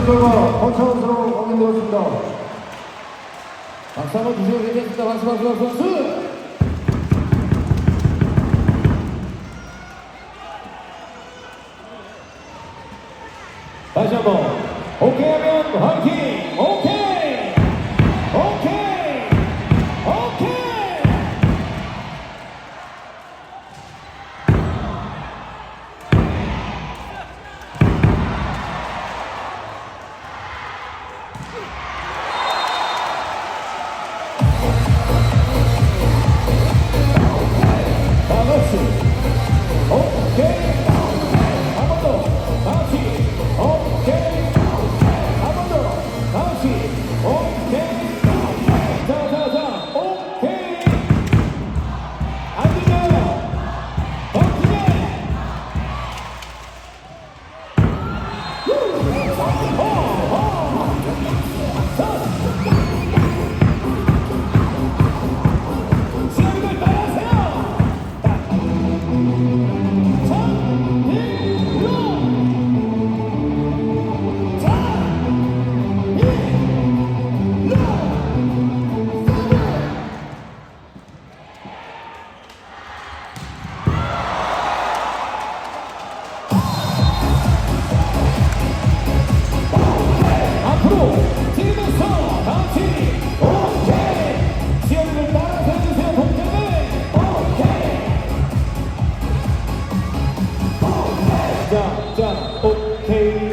결과 허차원으로 확인되었습니다. 박수 한번 주시고 계겠습니다. 박수, 박수, 박수, 박수! 다시 한 번. 오케이 하면 화이팅! 다 같이. Hey.